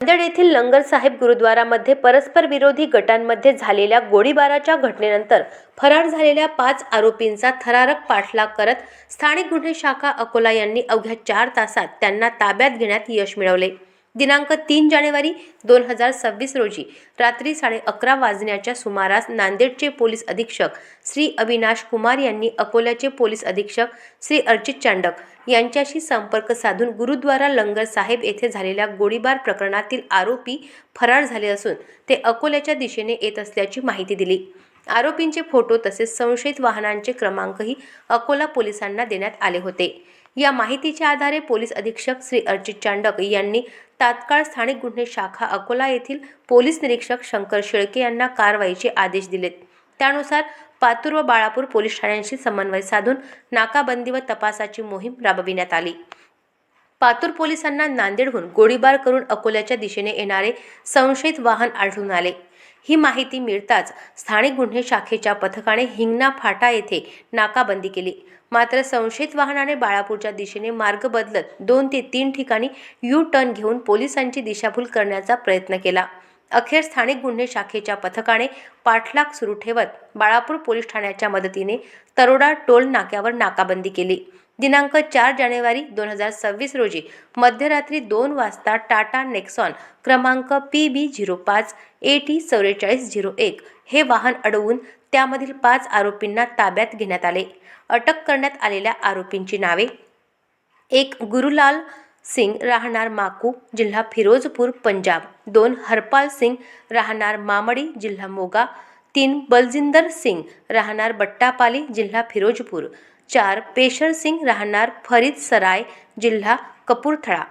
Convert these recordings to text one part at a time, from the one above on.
नांदेड येथील लंगर साहेब गुरुद्वारामध्ये परस्पर विरोधी गटांमध्ये झालेल्या गोळीबाराच्या घटनेनंतर फरार झालेल्या पाच आरोपींचा थरारक पाठलाग करत स्थानिक गुन्हे शाखा अकोला यांनी अवघ्या चार तासात त्यांना ताब्यात घेण्यात यश मिळवले. दिनांक तीन जानेवारी दोन हजार सव्वीस रोजी रात्री साडे अकरा वाजण्याच्या सुमारास नांदेडचे पोलीस अधीक्षक श्री अविनाश कुमार यांनी अकोल्याचे पोलीस अधीक्षक श्री अर्चित चांडक यांच्याशी संपर्क साधून गुरुद्वारा लंगर साहेब येथे झालेल्या गोळीबार प्रकरणातील आरोपी फरार झाले असून ते अकोल्याच्या दिशेने येत असल्याची माहिती दिली. आरोपींचे फोटो तसेच संशयित वाहनांचे क्रमांकही अकोला पोलिसांना देण्यात आले होते. या माहितीच्या आधारे पोलीस अधीक्षक श्री अर्जित चांडक यांनी तात्काळ स्थानिक गुन्हे शाखा अकोला येथील पोलीस निरीक्षक शंकर शेळके यांना कारवाईचे आदेश दिलेत. त्यानुसार पातूर व बाळापूर पोलीस ठाण्यांशी समन्वय साधून नाकाबंदी व तपासाची मोहीम राबविण्यात आली. पातूर पोलिसांना नांदेडहून गोळीबार करून अकोल्याच्या दिशेने येणारे संशयित वाहन आढळून आले. ही माहिती मिळताच स्थानिक गुन्हे शाखेच्या पथकाने हिंगणा फाटा येथे नाकाबंदी केली. मात्र संशयित वाहनाने बाळापूरच्या दिशेने मार्ग बदलत दोन ते तीन ठिकाणी यू टर्न घेऊन पोलिसांची दिशाभूल करण्याचा प्रयत्न केला. अखेर स्थानिक गुन्हे शाखेच्या पथकाने पाठलाग सुरू ठेवत बाळापूर पोलीस ठाण्याच्या मदतीने तरोडा टोल नाक्यावर नाकाबंदी केली. दिनांक चार जानेवारी दोन हजार सव्वीस रोजी मध्यरात्री दोन वाजता टाटा नेक्सॉन क्रमांक पी बी झिरो पाच ए टी चौवेचाळीस झिरो एक हे वाहन अडवून त्यामधील पाच आरोपींना ताब्यात घेण्यात आले. अटक करण्यात आलेल्या आरोपींची नावे एक गुरुलाल सिंग राहणार माकू जिल्हा फिरोजपूर पंजाब. दोन हरपाल सिंग राहणार मामडी जिल्हा मोगा. तीन बलजिंदर सिंग राहणार बट्टापाली जिल्हा फिरोजपूर. चार पेशर सिंग राहणार फरीद सराय जिल्हा कपूरथळा.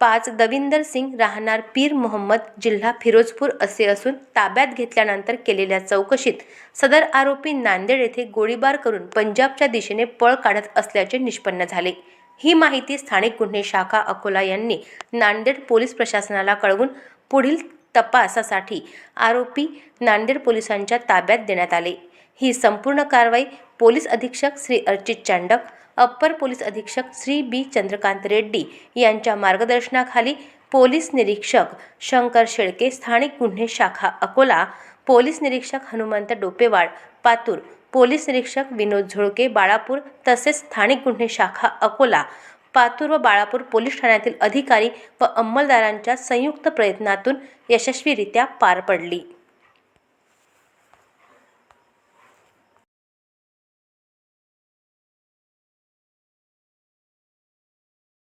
पाच दविंदर सिंग राहणार पीर मोहम्मद जिल्हा फिरोजपूर असे असून ताब्यात घेतल्यानंतर केलेल्या चौकशीत सदर आरोपी नांदेड येथे गोळीबार करून पंजाबच्या दिशेने पळ काढत असल्याचे निष्पन्न झाले. ही माहिती स्थानिक गुन्हे शाखा अकोला यांनी नांदेड पोलीस प्रशासनाला कळवून पुढील तपासासाठी आरोपी नांदेड पोलिसांच्या ताब्यात देण्यात आले. ही संपूर्ण कारवाई पोलीस अधीक्षक श्री अर्चित चांडक अप्पर पोलीस अधीक्षक श्री बी चंद्रकांत रेड्डी यांच्या मार्गदर्शनाखाली पोलीस निरीक्षक शंकर शेळके स्थानिक गुन्हे शाखा अकोला पोलीस निरीक्षक हनुमंत डोपेवाड पातूर पोलीस निरीक्षक विनोद झोळके बाळापूर तसेच स्थानिक गुन्हे शाखा अकोला पातूर व बाळापूर पोलीस ठाण्यातील अधिकारी व अंमलदारांच्या संयुक्त प्रयत्नातून यशस्वीरित्या पार पडली.